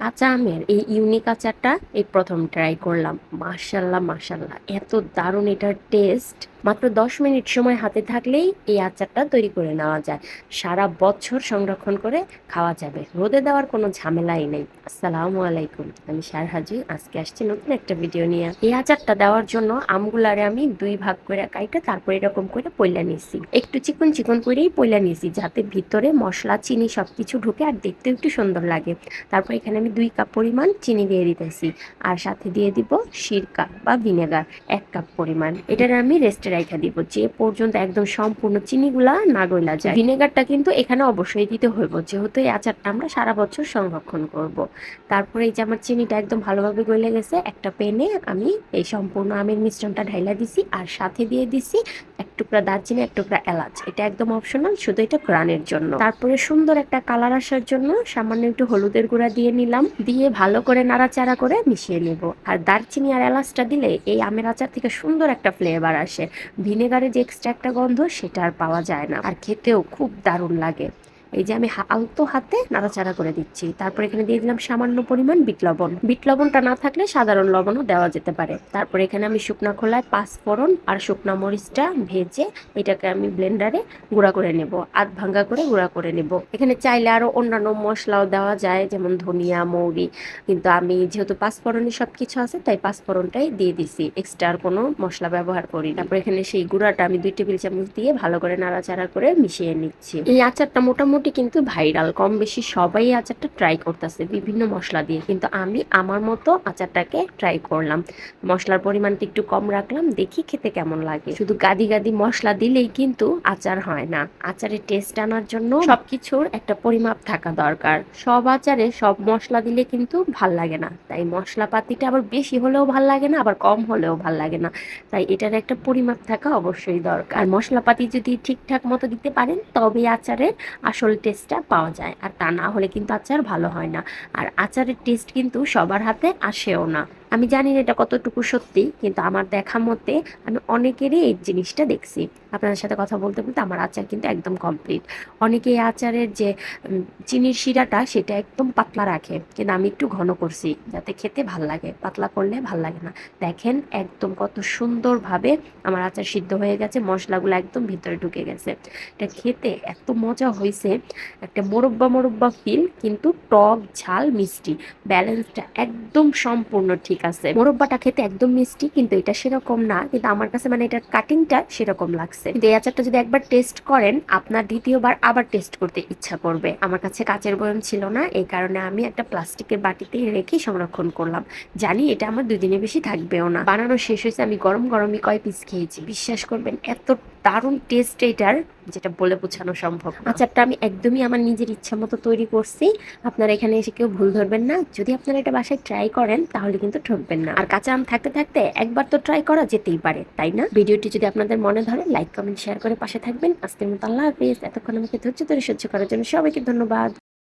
কাঁচা আমের, এই ইউনিক আচারটা এই প্রথম ট্রাই করলাম। মার্শাল্লাহ মার্শাল্লাহ এত দারুণ এটার টেস্ট মাত্র দশ মিনিট সময় হাতে থাকলেই এই আচারটা তৈরি করে নেওয়া যায়। সারা বছর সংরক্ষণ করে খাওয়া যাবে। রোদে দেওয়ার কোনো ঝামেলাই নেই। আসসালামু আলাইকুম। আমি সার হাজি আজকে আসছি নতুন একটা ভিডিও নিয়ে। এই আচারটা দেওয়ার জন্য আমগুলারে আমি দুই ভাগ করে কাইটে, তারপর এরকম করে পয়লা নিয়েছি একটু চিকন চিকন করেই পয়লা নিয়েছি যাতে ভিতরে মশলা, চিনি সব কিছু ঢুকে আর দেখতে একটু সুন্দর লাগে। তারপর এখানে আমি দুই কাপ পরিমাণ চিনি দিয়ে দিতেছি। আর সাথে দিয়ে দিব সিরকা বা ভিনেগার, এক কাপ পরিমাণ। এটার আমি রেস্টে রাখা দিব যে পর্যন্ত একদম সম্পূর্ণ চিনিগুলা না গইলা যায়। ভিনেগারটা কিন্তু এখানে অবশ্যই দিতে হইব, যেহেতু এই আচারটা আমরা সারা বছর সংরক্ষণ করব। তারপরে এই যে আমার চিনিটা একদম ভালোভাবে গলে গেছে, একটা পেনে আমি এই সম্পূর্ণ আমের মিশ্রণটা ঢাইলা দিছি আর সাথে দিয়ে দিছি এক টুকরা দারচিনি, এক টুকরা এলাচ। এটা একদম অপশনাল, শুধু এটা গ্রানের জন্য। তারপরে সুন্দর একটা কালার আসার জন্য সামান্য একটু হলুদের গুঁড়া দিয়ে নিলাম, দিয়ে ভালো করে নাড়াচাড়া করে মিশিয়ে নেব। আর দারচিনি আর এলাচটা দিলে এই আমের আচার থেকে সুন্দর একটা ফ্লেভার আসে। ভিনেগারের যে এক্সট্রা একটা গন্ধ সেটা আর পাওয়া যায় না। আর খেতেও খুব দারুণ লাগে। এই যে আমি আলতো হাতে নাড়াচাড়া করে দিচ্ছি। তারপর এখানে দিয়ে দিলাম সামান্য পরিমাণ বিট লবণ। বিট লবণটা না থাকলে সাধারণ লবণও দেওয়া যেতে পারে। তারপর এখানে আমি শুকনা খোলায় পাঁচ ফোড়ন আর শুকনা মরিচটা ভেজে এটাকে আমি ব্লেন্ডারে গুঁড়া করে নেব। আধ ভাঙ্গা করে গুঁড়া করে নেব। এখানে চাইলে আরও অন্যান্য মশলাও দেওয়া যায়, যেমন ধনিয়া, মৌরি। কিন্তু আমি যেহেতু পাঁচফোড়নে সব কিছু আছে, তাই পাঁচফোড়নটাই দিয়ে দিছি। এক্সট্রা আর কোনো মশলা ব্যবহার করি। তারপর এখানে সেই গুঁড়াটা আমি দুই টেবিল চামচ দিয়ে ভালো করে নাড়াচাড়া করে মিশিয়ে নিচ্ছি। এই আচারটা মোটামুটি কিন্তু ভাইরাল। কম বেশি সবাই আচারটা ট্রাই করতেছে, বিভিন্ন মশলা দিয়ে। কিন্তু আমি আমার মতো আচারটাকে ট্রাই করলাম। মশলার পরিমাণটা একটু কম রাখলাম, দেখি খেতে কেমন লাগে। শুধু গাদি গাদি মশলা দিলেই কিন্তু আচার হয় না। আচারের টেস্ট আনার জন্য সবকিছুর একটা পরিমাপ থাকা দরকার। সব আচারে সব মশলা দিলে কিন্তু ভালো লাগে না। তাই মশলাপাতিটা আবার বেশি হলেও ভালো লাগে না, আবার কম হলেও ভালো লাগে না। তাই এটার একটা পরিমাপ থাকা অবশ্যই দরকার। আর মশলাপাতি যদি ঠিকঠাক মতো দিতে পারেন তবে আচারের আসল টেস্টটা পাওয়া যায়। আর তা না হলে কিন্তু আচার ভালো হয় না। আর আচারের টেস্ট কিন্তু সবার হাতে আসেও না। আমি জানি না এটা কতটুকু সত্যি, কিন্তু আমার দেখা মতে আমি অনেকেরই এই জিনিসটা দেখছি। আপনাদের সাথে কথা বলতে বলতে আমার আচার কিন্তু একদম কমপ্লিট অনেকে এই আচারের যে চিনির শিরাটা সেটা একদম পাতলা রাখে, কিন্তু আমি একটু ঘন করছি যাতে খেতে ভালো লাগে। পাতলা করলে ভালো লাগে না। দেখেন একদম কত সুন্দরভাবে আমার আচার সিদ্ধ হয়ে গেছে, মশলাগুলো একদম ভিতরে ঢুকে গেছে। এটা খেতে এত মজা হয়েছে, একটা মোরব্বা মোরব্বা ফিল কিন্তু টক, ঝাল, মিষ্টি। ব্যালেন্সটা একদম সম্পূর্ণ ঠিক আছে। মোরব্বাটা খেতে একদম মিষ্টি, কিন্তু এটা সেরকম না। কিন্তু আমার কাছে মানে এটার কাটিংটা সেরকম লাগছে। কিন্তু এই আচারটা যদি একবার টেস্ট করেন, আপনার দ্বিতীয়বার আবার টেস্ট করতে ইচ্ছা করবে। আমার কাছে কাচের বয়ম ছিল না, এই কারণে আমি একটা প্লাস্টিকের বাটিতে রেখে সংরক্ষণ করলাম। জানি এটা আমার দুই দিনের বেশি থাকবেও না। বানানো শেষ হয়েছে, আমি গরম গরমই কয় পিস খেয়েছি। বিশ্বাস করবেন, এত দারুণ টেস্ট এটার, যেটা বলে বোঝানো সম্ভব। আচারটা আমি একদমই আমার নিজের ইচ্ছা মতো তৈরি করছি। আপনারা এখানে এসে কেউ ভুল ধরবেন না। যদি আপনারা এটা বাসায় ট্রাই করেন, তাহলে কিন্তু ঠকবেন না। আর কাঁচা আম থাকতে থাকতে একবার তো ট্রাই করা যেতেই পারে, তাই না? ভিডিওটি যদি আপনাদের মনে ধরে লাইক কমেন্ট শেয়ার করে পাশে থাকবেন। আজকের মতো আল্লাহ হাফিজ। এতক্ষণ আমাকে ধৈর্য ধরে সহ্য করার জন্য সবাইকে ধন্যবাদ।